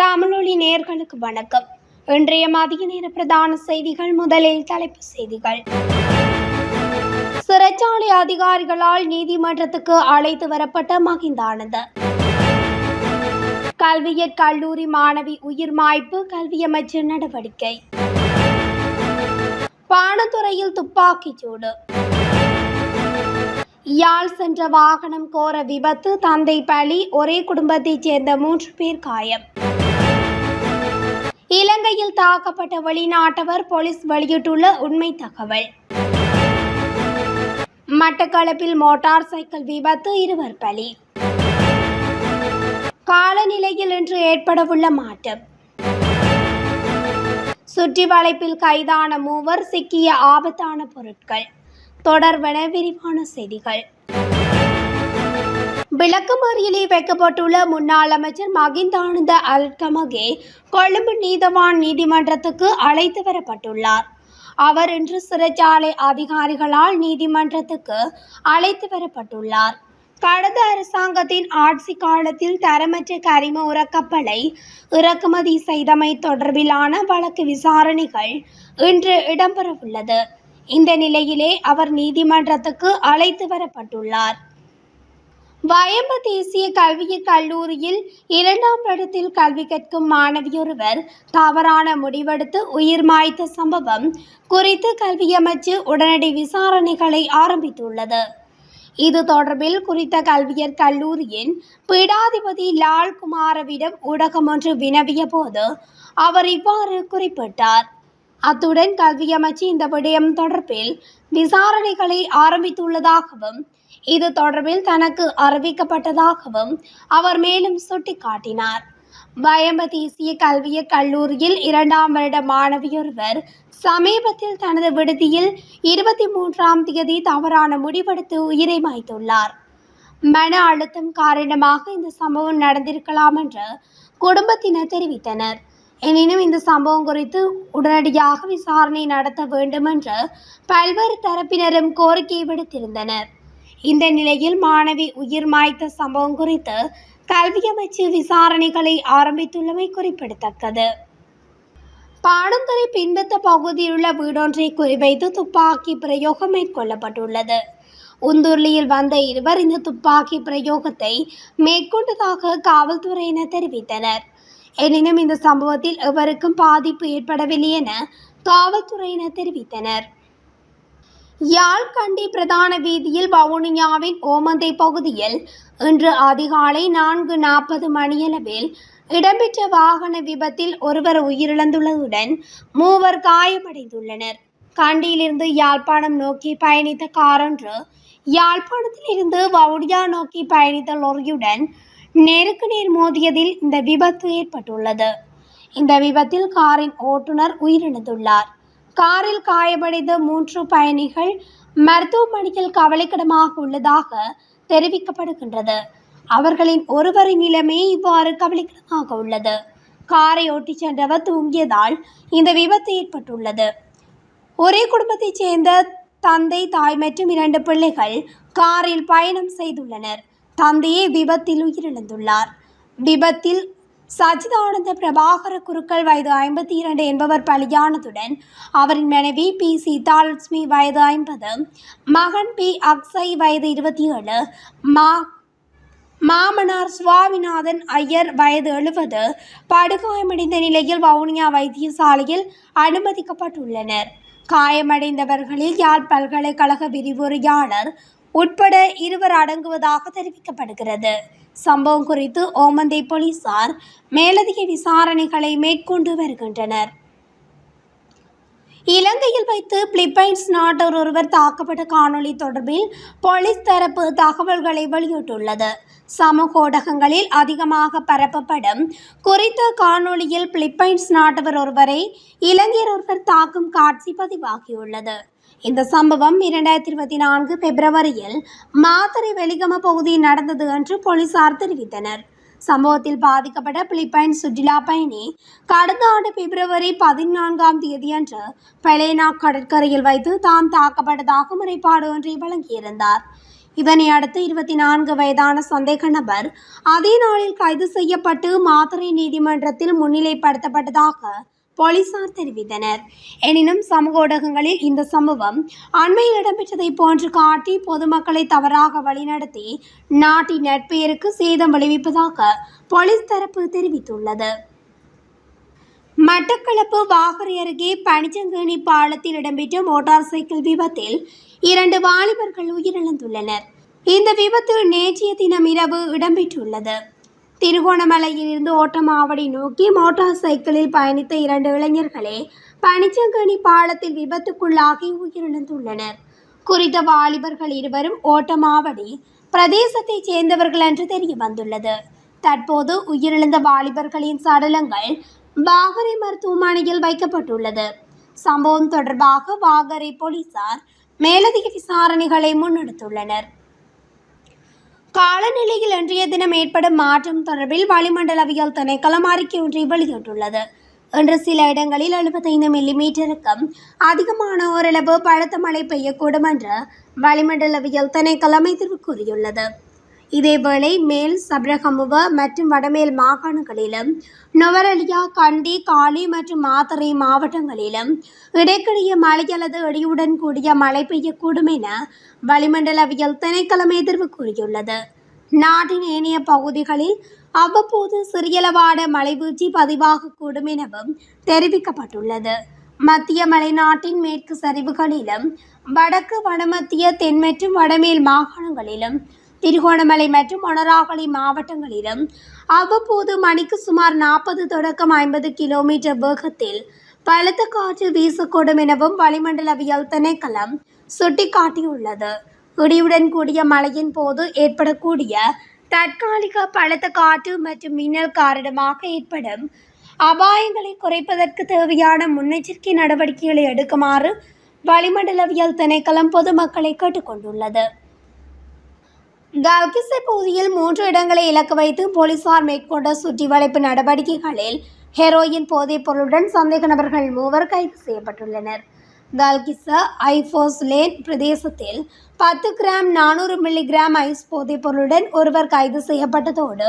தமிழொலி நேர்களுக்கு வணக்கம். இன்றைய மதிய நேர பிரதான செய்திகள் முதலில் தலைப்பு செய்திகள். சிறைச்சாலை அதிகாரிகளால் நீதிமன்றத்துக்கு அழைத்து வரப்பட்ட மகிந்தானந்த. கல்வியற் கல்லூரி மாணவி உயிர் மாய்ப்பு கல்வி அமைச்சர் நடவடிக்கை. பானத்துறையில் துப்பாக்கிச் சூடு. யாழ் சென்ற வாகனம் கோர விபத்து தந்தை பலி ஒரே குடும்பத்தைச் சேர்ந்த மூன்று பேர் காயம். தாக்கப்பட்ட வெளிநாட்டவர் போலீஸ் வெளியிட்டுள்ள உண்மை தகவல். மட்டக்களப்பில் மோட்டார் சைக்கிள் விபத்து இருவர் பலி. காலநிலையில் இன்று ஏற்படவுள்ள மாற்றம். சுற்றி வளைப்பில் கைதான மூவர் சிக்கிய ஆபத்தான பொருட்கள். தொடர்பென விரிவான செய்திகள். விளக்கமறியலில் வைக்கப்பட்டுள்ள முன்னாள் அமைச்சர் மகிந்தானந்த அல்கமகே கொழும்பு நீதவான் நீதிமன்றத்துக்கு அழைத்து வரப்பட்டுள்ளார். அவர் இன்று சிறைச்சாலை அதிகாரிகளால் நீதிமன்றத்துக்கு அழைத்து வரப்பட்டுள்ளார். கடந்த அரசாங்கத்தின் ஆட்சி காலத்தில் தரமற்ற கரிம உரக்கப்பலை இறக்குமதி செய்தமை தொடர்பிலான வழக்கு விசாரணைகள் இன்று இடம்பெறவுள்ளது. இந்த நிலையிலே அவர் நீதிமன்றத்துக்கு அழைத்து வரப்பட்டுள்ளார். வயம்பு தேசிய கல்வியற் கல்லூரியில் இரண்டாம் இடத்தில் கல்வி கற்கும் மாணவியொருவர் தவறான முடிவெடுத்து உயிர் மாய்த்த சம்பவம் குறித்து கல்வி அமைச்சு உடனடி விசாரணைகளை ஆரம்பித்துள்ளது. இது தொடர்பில் குறித்த கல்வியற் கல்லூரியின் பீடாதிபதி லால்குமாரவிடம் ஊடகம் ஒன்று வினவிய போது அவர் இவ்வாறு குறிப்பிட்டார். அத்துடன் கல்வி அமைச்சு இந்த விடயம் தொடர்பில் விசாரணைகளை ஆரம்பித்துள்ளதாகவும் இது தொடர்பில் தனக்கு அறிவிக்கப்பட்டதாகவும் அவர் மேலும் சுட்டிக்காட்டினார். வயம்ப தேசிய கல்விய கல்லூரியில் இரண்டாம் வருட மாணவியொருவர் சமீபத்தில் தனது விடுதியில் இருபத்தி மூன்றாம் தேதி தவறான முடிவெடுத்து உயிரை மாய்த்துள்ளார். மன அழுத்தம் காரணமாக இந்த சம்பவம் நடந்திருக்கலாம் என்று குடும்பத்தினர் தெரிவித்தனர். எனினும் இந்த சம்பவம் குறித்து உடனடியாக விசாரணை நடத்த வேண்டுமென்று பல்வேறு தரப்பினரும் கோரிக்கை விடுத்திருந்தனர். இந்த நிலையில் மாணவி உயிர் மாய்த்த சம்பவம் குறித்து கல்வி அமைச்சு விசாரணைகளை ஆரம்பித்துள்ளமை குறிப்பிடத்தக்கது. பாடந்துறை பின்பத்த பகுதியிலுள்ள வீடொன்றை குறிவைத்து துப்பாக்கி பிரயோகம் மேற்கொள்ளப்பட்டுள்ளது. உந்துர்லியில் வந்த இருவர் இந்த துப்பாக்கி பிரயோகத்தை மேற்கொண்டதாக காவல்துறையினர் தெரிவித்தனர். எனினும் இந்த சம்பவத்தில் எவருக்கும் பாதிப்பு ஏற்படவில்லை என காவல்துறையினர் தெரிவித்தனர். யாழ் கண்டி பிரதான வீதியில் வவுனியாவின் ஓமந்தை பகுதியில் இன்று அதிகாலை நான்கு நாற்பது மணியளவில் இடம்பெற்ற வாகன விபத்தில் ஒருவர் உயிரிழந்துள்ளதுடன் மூவர் காயமடைந்துள்ளனர். கண்டியிலிருந்து யாழ்ப்பாணம் நோக்கி பயணித்த காரொன்று யாழ்ப்பாணத்திலிருந்து வவுனியா நோக்கி பயணித்த லொரியுடன் நேருக்கு நேர் மோதியதில் இந்த விபத்து ஏற்பட்டுள்ளது. இந்த விபத்தில் காரின் ஓட்டுநர் உயிரிழந்துள்ளார். காரில் காயமடைந்த மூன்று பயணிகள் மருத்துவமனையில் கவலைக்கிடமாக உள்ளதாக தெரிவிக்கப்படுகின்றது. அவர்களின் ஒருவரின் நிலைமை இவ்வாறு கவலைக்கிடமாக உள்ளது. காரை ஓட்டிச் சென்றவர் தூங்கியதால் இந்த விபத்து ஏற்பட்டுள்ளது. ஒரே குடும்பத்தைச் சேர்ந்த தந்தை தாய் மற்றும் இரண்டு பிள்ளைகள் காரில் பயணம் செய்துள்ளனர். தந்தையே விபத்தில் உயிரிழந்துள்ளார். விபத்தில் சச்சிதானந்த பிரபாகர குருக்கள் வயது ஐம்பத்தி இரண்டு என்பவர் பலியானதுடன் அவரின் மனைவி பி. சீதாலட்சுமி வயது ஐம்பது மகன் பி. அக்ஸை வயது இருபத்தி ஏழு மா மாமனார் சுவாமிநாதன் ஐயர் வயது எழுபது படுகாயமடைந்த நிலையில் வவுனியா வைத்தியசாலையில் அனுமதிக்கப்பட்டுள்ளனர். காயமடைந்தவர்களில் யாழ் பல்கலைக்கழக விரிவுரையாளர் உட்பட இருவர் அடங்குவதாக தெரிவிக்கப்படுகிறது. சம்பவம் குறித்து ஓமந்தை போலீசார் மேலதிக விசாரணைகளை மேற்கொண்டு வருகின்றனர். இலங்கையில் வைத்து பிலிப்பைன்ஸ் நாட்டவர் ஒருவர் தாக்கப்பட்ட காணொளி தொடர்பில் போலீஸ் தரப்பு தகவல்களை வெளியிட்டுள்ளது. சமூக ஊடகங்களில் அதிகமாக பரப்பப்படும் குறித்த காணொளியில் பிலிப்பைன்ஸ் நாட்டவர் ஒருவரை இலங்கையர் ஒருவர் தாக்கும் காட்சி பதிவாகியுள்ளது. இந்த சம்பவம் இரண்டாயிரத்தி இருபத்தி நான்கு பிப்ரவரியில் மாத்தறை வெலிகம பகுதியில் நடந்தது என்று போலீசார் தெரிவித்தனர். சம்பவத்தில் பாதிக்கப்பட்ட பிலிப்பைன்ஸ் சுற்றுலா பயணி கடந்த ஆண்டு பிப்ரவரி பதினான்காம் தேதியன்று பெலேனா கடற்கரையில் வைத்து தாம் தாக்கப்பட்டதாக முறைப்பாடு ஒன்றை வழங்கியிருந்தார். இதனை அடுத்து இருபத்தி நான்கு வயதான சந்தேக நபர் அதே நாளில் கைது செய்யப்பட்டு மாத்தறை நீதிமன்றத்தில் முன்னிலைப்படுத்தப்பட்டதாக போலீசார் தெரிவித்தனர். எனினும் சமூக ஊடகங்களில் இந்த சம்பவம் அண்மையில் இடம்பெற்றதை போன்று காட்டி பொதுமக்களை தவறாக வழிநடத்தி நாட்டின் நட்பெயருக்கு சேதம் விளைவிப்பதாக போலீஸ் தரப்பு தெரிவித்துள்ளது. மட்டக்களப்பு வாகரை அருகே பனிச்சங்கேணி பாலத்தில் இடம்பெற்ற மோட்டார் சைக்கிள் விபத்தில் இரண்டு வாலிபர்கள் உயிரிழந்துள்ளனர். இந்த விபத்து நேற்றைய தினம் இரவு இடம்பெற்றுள்ளது. திருகோணமலையிலிருந்து ஓட்டமாவடி நோக்கி மோட்டார் சைக்கிளில் பயணித்த இரண்டு இளைஞர்களே பனிச்சங்கனி பாலத்தில் விபத்துக்குள்ளாகி உயிரிழந்துள்ளனர். குறித்த வாலிபர்கள் இருவரும் ஓட்டமாவடி பிரதேசத்தைச் சேர்ந்தவர்கள் என்று தெரிய வந்துள்ளது தற்போது உயிரிழந்த வாலிபர்களின் சடலங்கள் வாகரை மருத்துவமனையில் வைக்கப்பட்டுள்ளது. சம்பவம் தொடர்பாக வாகரை போலீசார் மேலதிக விசாரணைகளை முன்னெடுத்துள்ளனர். காலநிலையில் இன்றைய தினம் ஏற்படும் மாற்றம் தொடர்பில் வளிமண்டலவியல் திணைக்களம் அறிக்கை ஒன்றை வெளியிட்டுள்ளது. இன்று சில இடங்களில் எழுபத்தைந்து மில்லிமீட்டருக்கும் அதிகமான ஓரளவு பலத்த மழை பெய்யக்கூடும் என்று வளிமண்டலவியல் திணைக்களம் எதிர்வு கூறியுள்ளது. இதேவேளை மேல் சப்ரகமுவ மற்றும் வடமேல் மாகாணங்களிலும் நுவரலியா கண்டி காலி மற்றும் மாத்தறை மாவட்டங்களிலும் இடைக்கிடையே மழை அல்லது இடியுடன் கூடிய மழை பெய்யக்கூடும் என வளிமண்டலவியல் திணைக்களம் எதிர்வு கூறியுள்ளது. நாட்டின் ஏனைய பகுதிகளில் அவ்வப்போது சிறியளவான மழைவீழ்ச்சி பதிவாகக்கூடும் எனவும் தெரிவிக்கப்பட்டுள்ளது. மத்திய மலைநாட்டின் மேற்கு சரிவுகளிலும் வடக்கு வடமத்திய தென் மற்றும் வடமேல் மாகாணங்களிலும் திருகோணமலை மற்றும் மொனராகலை மாவட்டங்களிலும் அவ்வப்போது மணிக்கு சுமார் நாற்பது தொடக்கம் ஐம்பது கிலோமீட்டர் வேகத்தில் பலத்த காற்று வீசக்கூடும் எனவும் வளிமண்டலவியல் திணைக்களம் சுட்டிக்காட்டியுள்ளது. இடியுடன் கூடிய மழையின் போது ஏற்படக்கூடிய தற்காலிக பலத்த காற்று மற்றும் மின்னல் காரணமாக ஏற்படும் அபாயங்களை குறைப்பதற்கு தேவையான முன்னெச்சரிக்கை நடவடிக்கைகளை எடுக்குமாறு வளிமண்டலவியல் திணைக்களம் பொதுமக்களை கேட்டுக்கொண்டுள்ளது. கல்கிசை பகுதியில் மூன்று இடங்களை இலக்கு வைத்து போலீசார் மேற்கொண்ட சுற்றி வளைப்பு நடவடிக்கைகளில் ஹெரோயின் போதைப் பொருளுடன் சந்தேக நபர்கள் மூவர் கைது செய்யப்பட்டுள்ளனர். கல்கிச ஐஃபோஸ் லேன் பிரதேசத்தில் பத்து கிராம் நானூறு மில்லிகிராம் ஐஸ் போதைப் பொருளுடன் ஒருவர் கைது செய்யப்பட்டதோடு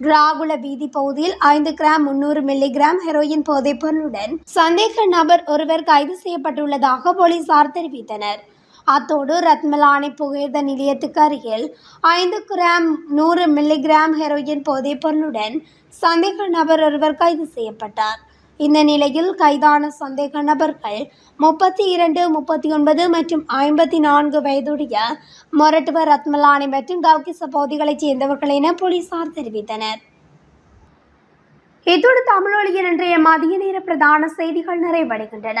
ராகுல வீதி பகுதியில் ஐந்து கிராம் முன்னூறு மில்லிகிராம் ஹெரோயின் போதைப் பொருளுடன் சந்தேக நபர் ஒருவர் கைது செய்யப்பட்டுள்ளதாக போலீசார் தெரிவித்தனர். அத்தோடு ரத்மலானி புகையிரத நிலையத்துக்கு அருகில் ஐந்து கிராம் நூறு மில்லிகிராம் ஹெரோயின் போதைப் பொருளுடன் சந்தேக நபர் ஒருவர் கைது செய்யப்பட்டார். இந்த நிலையில் கைதான சந்தேக நபர்கள் முப்பத்தி இரண்டு முப்பத்தி ஒன்பது மற்றும் ஐம்பத்தி நான்கு வயதுடைய மொரட்டுவ ரத்மலானி மற்றும் கல்கிச பகுதிகளைச் சேர்ந்தவர்கள் என போலீசார் தெரிவித்தனர். இத்தோடு தமிழொலியின் இன்றைய மதிய நேர பிரதான செய்திகள் நிறைவடைகின்றன.